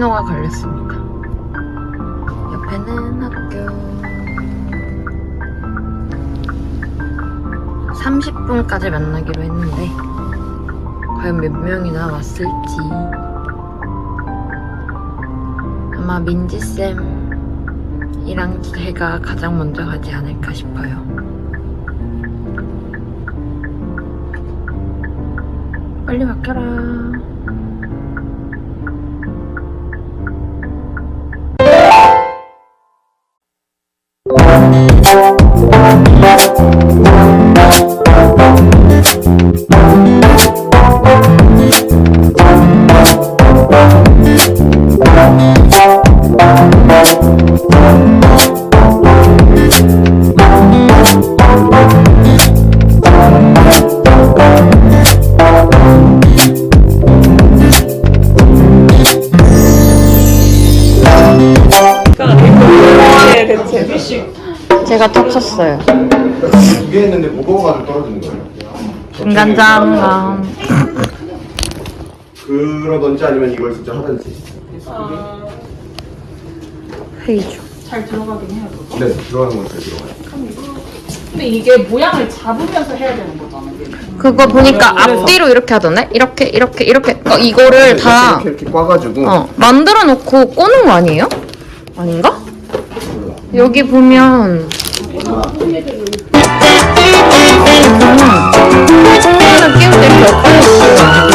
신호가 걸렸습니다. 옆에는 학교. 30분까지 만나기로 했는데 과연 몇 명이나 왔을지 아마 민지쌤이랑 제가 가장 먼저 가지 않을까 싶어요. 빨리 바뀌 어라. 제가 탑쳤어요. 두 개 했는데 무거워가지고 떨어지는 거예요. 인간장감. 그러던지 아니면 이걸 진짜 하든지. 회의 중. 잘 들어가긴 해요. 그거. 네, 들어가는 건 잘 들어가요. 근데 이게 모양을 잡으면서 해야 되는 거잖아. 이게. 그거 보니까 앞뒤로 이렇게 하던데? 이렇게, 이렇게, 이렇게. 어, 이거를 다 이렇게 이렇게 꽈가지고 어, 만들어 놓고 꼬는 거 아니에요? 아닌가? 여기 보면 콩나물 끼울 때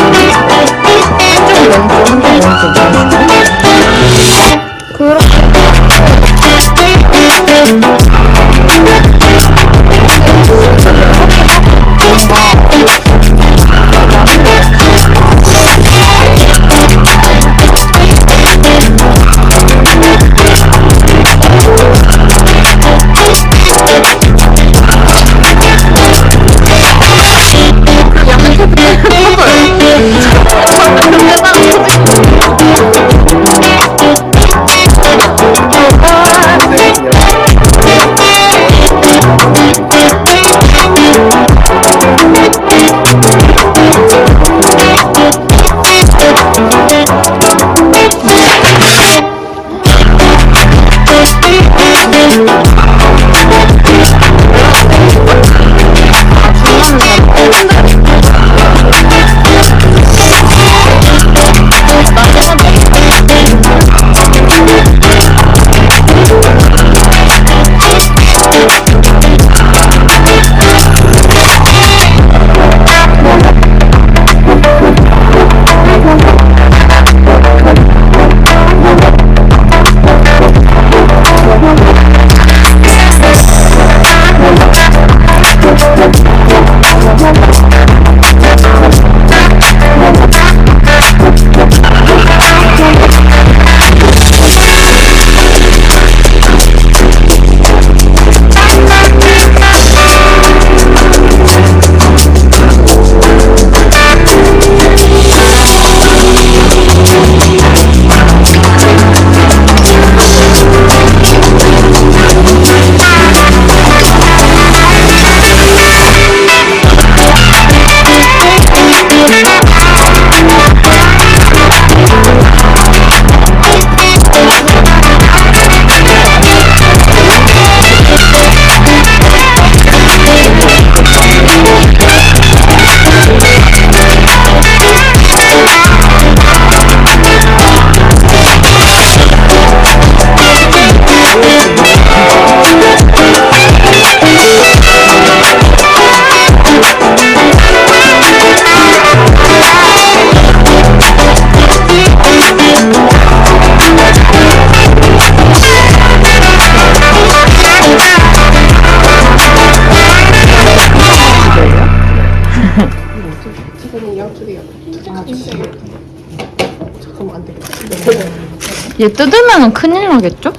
얘 뜯으면 큰일 나겠죠?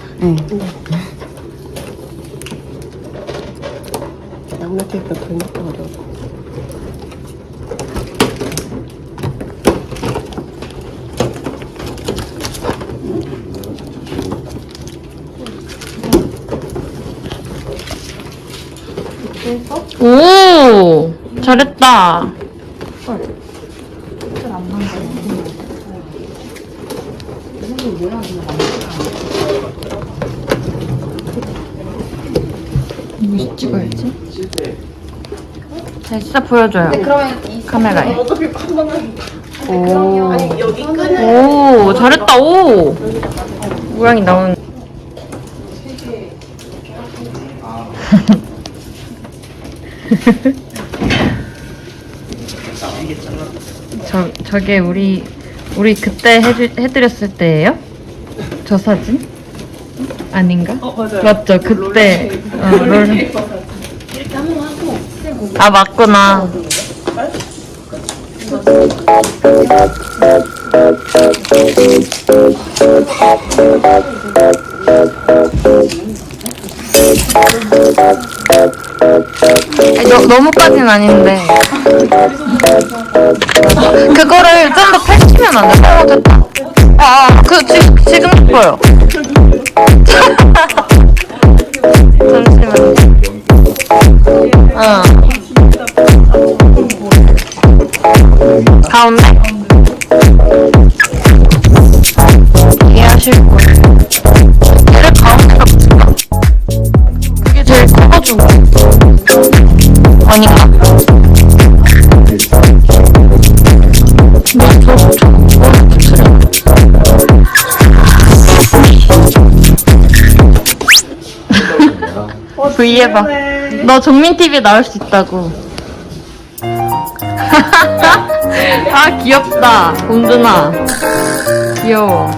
양면 테이프 덜 넣기 어려워. 오, 잘했다. 이거 찍어야지. 자, 진짜 보여줘요. 카메라에. 오. 오, 잘했다, 오! 모양이 나오는. 저, 저게 우리, 우리 그때 해주, 해드렸을 때예요? 저 사진? 아닌가? 어 맞아요. 맞죠, 그때. 어, 롤. 아, 맞구나. 아니, 너, 너무까진 아닌데. 그거를 좀 더 펼치면 안 돼? 어, 됐다. 아, 아, 그, 지, 지금 예뻐요. 잠시만요. 어. 가운데? 이해하실 거예요. 얘를 가운데다 붙일까? 그게 제일 커가지고. 아닌가? V 해봐. 너 정민 TV에 나올 수 있다고. 아 귀엽다, 공준아. 귀여워.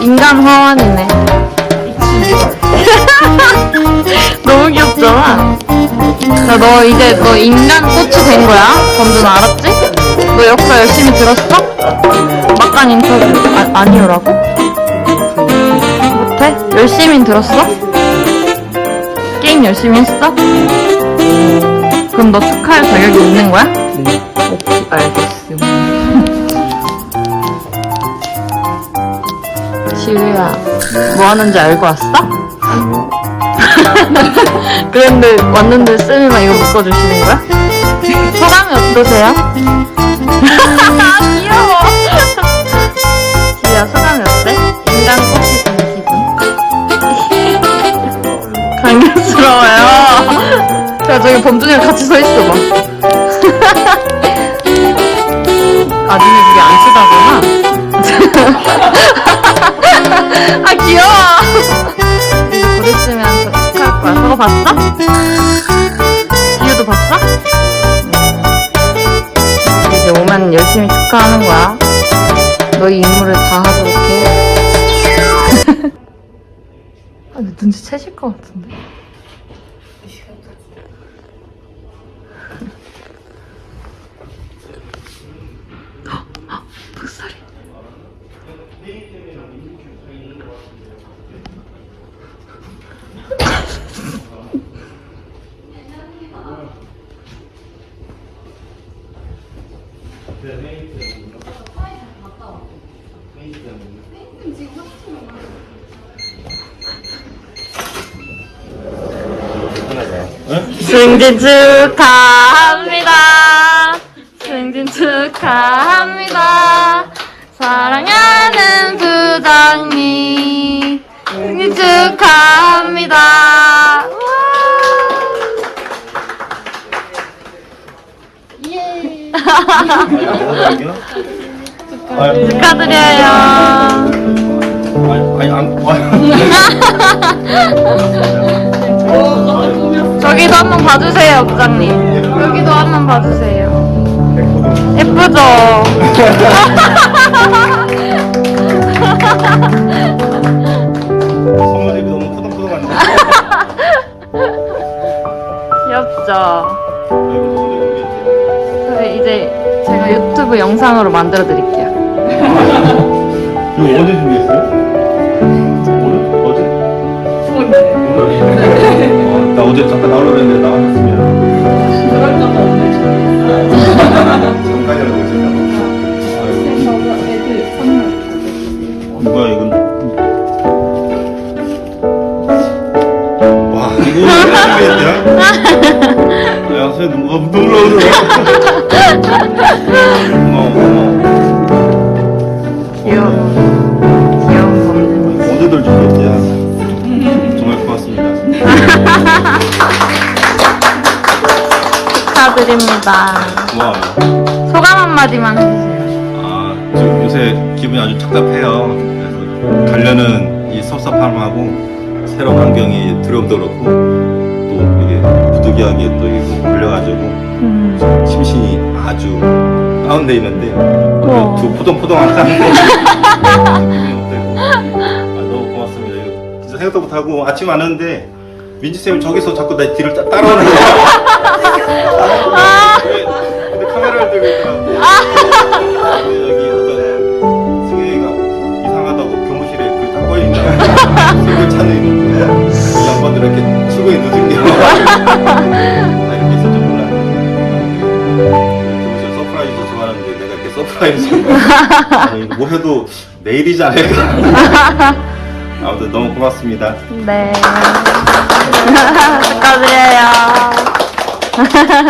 인간 화환이네. 너무 귀엽잖아. 자, 너 이제 너 인간 꽃이 된 거야? 범준아 알았지? 너 역사 열심히 들었어? 막간 인터뷰 아, 아니오라고? 못해? 열심히 들었어? 게임 열심히 했어? 그럼 너 축하할 자격이 있는 거야? 네. 알겠음. 지우야, 뭐 하는지 알고 왔어? 그런데 왔는데 쌤이랑 이거 묶어주시는 거야? 소감이 어떠세요? 강렬스러워요. 자, 저기 범준이랑 같이 서 있어 봐. 아, 니네 그게 안 쓰다구나. 아, 귀여워. 저 축하할 거야. 저거 봤어? 지우도 봤어? 음. 이제 오면 열심히 축하하는 거야. 너희 임무를 다 하도록 해. 아, 근데 눈치 채실 것 같은데. 승진 축하합니다. 승진 축하합니다. 사랑하는 부장님. 승진 축하합니다. 와. 축하드려요. 아니, 아니, 안, 저기도 한번 봐주세요, 부장님. 여기도 한번 봐주세요. 예쁘죠? 선물이 너무 푸덕푸덕한데. 귀엽죠? 그래, 이제 제가 유튜브 영상으로 만들어 드릴게요. 이거 언제 준비했어요? 어제 잠깐 나오려고 했는데 나갔 축하드립니다. 고마워요. 소감 한마디만 해주세요. 아, 지금 요새 기분이 아주 착잡해요. 그래서 가려는 이 섭섭함하고 새로운 환경이 두려움도 그렇고 또 이게 부득이하게 또 이거 걸려가지고 음. 심신이 아주 다운돼 있는데 우와. 두 포동포동한 기분이 어때요? 아, 너무 고맙습니다. 이거 진짜 생각도 못하고 아침 왔는데 민지 쌤이 저기서 자꾸 내 뒤를 따- 따라오는 거예요. 근데, 근데 카메라를 들고 있더라고. 근데 여기 어떤 승혜가 이상하다고 교무실에 그 닦고 있는 술을 찾는 이 양반들 이렇게 출근이 늦은 게다 이렇게 있을 줄 몰랐는데 교무실 서프라이즈 좋아하는데 내가 이렇게 서프라이즈 뭐 해도 내일이지 않을까 아무튼 너무 고맙습니다 네. 축하드려요. 啊哈哈哈。